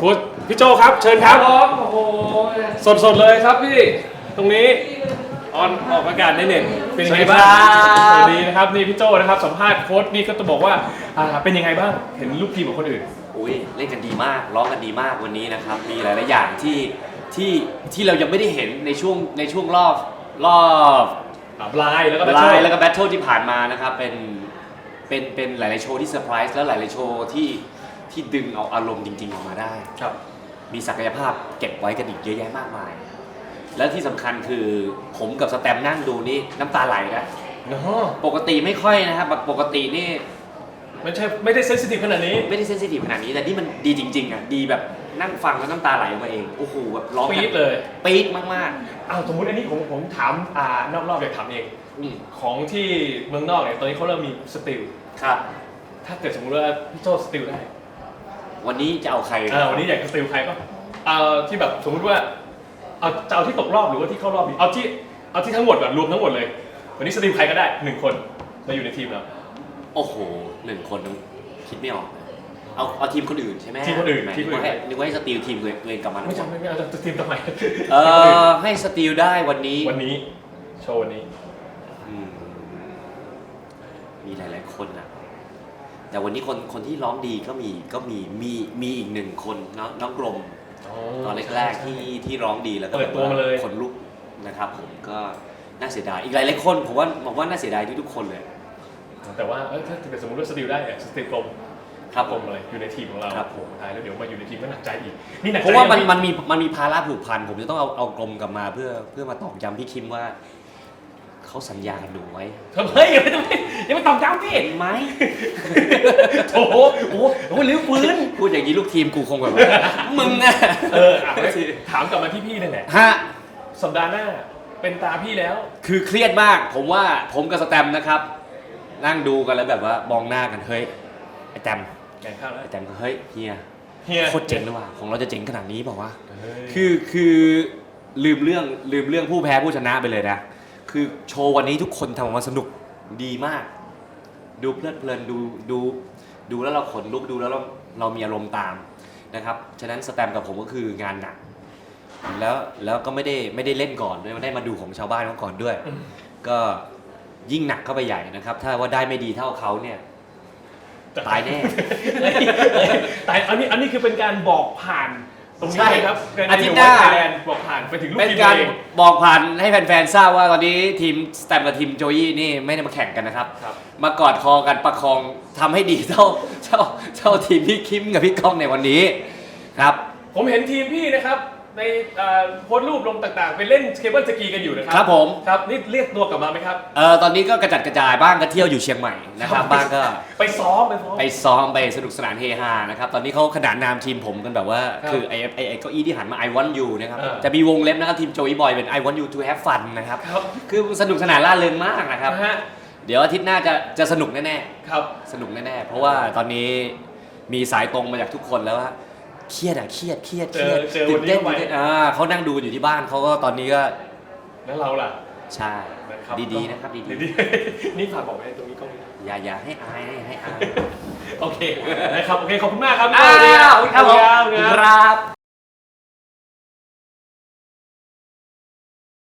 พุทธพี่โจครับ เชิญครับผมโอ้โหสดๆเลยครับพี่ ตรงนี้ออนออกอากาศในเน็ตเป็นยังไงบ้างสวัสดีครับสวัสดีนะครับนี่พี่โจนะครับสัมภาษณ์โค้ชนี่ก็จะบอกว่าอ่าเป็นยังไงบ้างเห็นลูกทีมของคนอื่นอุ้ยเล่นกันดีมากร้องกันดีมากวันนี้นะครับ มีหลายๆอย่างที่ที่ที่เรายังไม่ได้เห็นในช่วงในช่วงรอบรอบไลน์แล้วก็ไลน์แล้วก็แบทเทิลที่ผ่านมานะครับเป็นเป็นเป็นหลาย ๆ โชว์ที่เซอร์ไพรส์แล้วหลาย ๆ โชว์ที่ ที่ดึงเอาอารมณ์จริงๆออกมาได้ ครับ มีศักยภาพเก็บไว้กันอีกเยอะแยะมากมาย และที่สำคัญคือผมกับสแตมนั่งดูนี่น้ำตาไหลนะ เนาะปกติไม่ค่อยนะครับแบบปกตินี่ไม่ใช่ไม่ได้เซนซิทีฟขนาดนี้ไม่ได้เซนซิทีฟขนาดนี้ แต่นี่มันดีจริงๆอะ ดีแบบนั่งฟังแล้วน้ำตาไหลออกมาเอง โอ้โหแบบร้องปี๊ดเลยปี๊ดมากอ้าวสมมติอันนี้ผมผมถามอ่านอกรอบเดี๋ยวถามเอง ๆอืมของที่เมืองนอกเนี่ยตอนนี้เขาเริ่มมีสติล ครับ ถ้าเกิดสมมติว่าพี่โจสติลได้ วันนี้จะเอาใครอ่าวันนี้อยากจะสติลใครก็เอาที่แบบสมมุติว่าเอาจะเอาที่ตกรอบหรือว่าที่เข้ารอบดีเอาที่เอาที่ทั้งหมดแบบรวมทั้งหมดเลย วันนี้สติลใครก็ได้หนึ่งคนมาอยู่ในทีมเราโอ้โหหนึ่งคนคิดไม่ออกเอาเอาทีมคนอื่นใช่ไหมทีมคนอื่นแหทีมคนอื่นนึกว่าให้นึกว่าให้สตีลทีมตัวเองกลับมาทั้ไม่งหมดจำไม่ไม่เอาจะทีมทำไมเออให้สตีลได้วันนี้วันนี้โชว์วันนี้ อืมมีหลาย ๆ คนนะ แต่วันนี้คนคนที่ร้องดีก็มีก็มีมีมีอีกหนึ่งคนเนาะน้องกรมตอนแรกๆที่ที่ร้องดีแล้วก็เปิดตัวมาเลย คนลุกนะครับ ผมก็น่าเสียดายอีกหลายๆคนผมว่าผมว่าน่าเสียดายที่ทุกคนเลย แต่ว่าเอ้ยถ้าเกิดสมมติว่าสติลได้เนี่ยสติลกลมครับกลมเลยอยู่ในทีมของเราครับผมตายแล้วเดี๋ยวมาอยู่ในทีมก็หนักใจอีกนี่หนักใจเพราะว่ามันยังไมันมีมันมีภาระผูกพันผมจะต้องเอาเอากรมกลับมาเพื่อเพื่อมาตอกย้ำพี่คิมว่า เขาสัญญากับหนูไว้เฮ้ยยังไม่ต้องยังไม่ตอบย้ำพี่เห็นไหมโอ้โหโอ้โหโอ้โหลิ้วฟื้นพูดอย่างนี้ลูกทีมกูคงแบบว่ามึงอะเอออะถามกลับมาที่พี่นั่นแหละฮะสัปดาห์หน้าเป็นตาพี่แล้ว คือเครียดมาก ผมว่าผมกับสแตมนะครับ นั่งดูกันแล้วแบบว่ามองหน้ากันเฮ้ยไอ้แตมแข่งข้าวแล้วไอ้แตมก็เฮ้ยเฮียเฮียโคตรเจ๋งเลยว่ะของเราจะเจ๋งขนาดนี้เปล่าวะเฮ้ยคือคือลืมเรื่องลืมเรื่องผู้แพ้ผู้ชนะไปเลยนะ คือโชว์วันนี้ทุกคนทำออกมาสนุกดีมาก ดูเพลิดเพลินดูดูดูแล้วเราขนลุกดูแล้วเราเรามีอารมณ์ตามนะครับฉะนั้นสแตมกับผมก็คืองานหนัก แล้วแล้วก็ไม่ได้ไม่ได้เล่นก่อนด้วยไม่ได้มาดูของชาวบ้านเขาก่อนด้วย ก็ยิ่งหนักเข้าไปใหญ่นะครับ ถ้าว่าได้ไม่ดีเท่าเขาเนี่ยตายแน่ ตายอันนี้อันนี้คือเป็นการบอกผ่าน ตรงนี้ใช่เลยครับอาทิตย์หน้าไทยแลนด์บอกผ่านไปถึงลูกเป็นทีมการเองบอกผ่านให้แฟนๆทราบว่าตอนนี้ทีมสแตมกับทีมโจยี่นี่ไม่ได้มาแข่งกันนะครับ ครับ มากอดคอกันประคองทำให้ดีเท่าเท่าเท่าทีมพี่คิมกับพี่ก้องในวันนี้ครับ ผมเห็นทีมพี่นะครับ ในเอ่อโพสต์รูปลงต่างๆ ไปเล่นเคเบิลสกีกันอยู่นะครัครับผม ครับนี่เรียกตัวกลับมาไหมครับ เอ่อตอนนี้ก็กระจัดกระจายบ้างก็เที่ยวอยู่เชียงใหม่นะครับบ้างก็ไปซ้อมไปซ้อม ไปซ้อมไปสนุกสนานเฮฮานะครับตอนนี้เขาขนานนามทีมผมกันแบบว่าครับคือไอ้ไอ้ไอ้เก้าอี้ที่หันมา I want you นะครับเออจะมีวงเล็บนะครับทีมโจยบอยเป็น I want you to have fun นะครับครับ คือสนุกสนานล่าเริงมากนะครับ นะฮะเดี๋ยวอาทิตย์หน้าจะจะสนุกแน่ครับ ๆสนุกแน่ๆเพราะว่าตอนนี้มีสายตรงมาจากทุกคนแล้วว่า เครียดอะเครียดเครียดเครียดเจอเจอตื่นเต้นวันนี้เข้าไป ตื่นเต้นอ่าเขานั่งดูอยู่ที่บ้านเขาก็ตอนนี้ก็แล้วเราล่ะใช่นะครับดีๆนะครับดีดีๆ นี่ฝากบอกไว้ตรงนี้ก็มีๆอย่าอย่าให้อายให้อายโอเคนะครับโอเคขอบคุณมากครับอ้าวสวัสดีครับผมครับ ครับ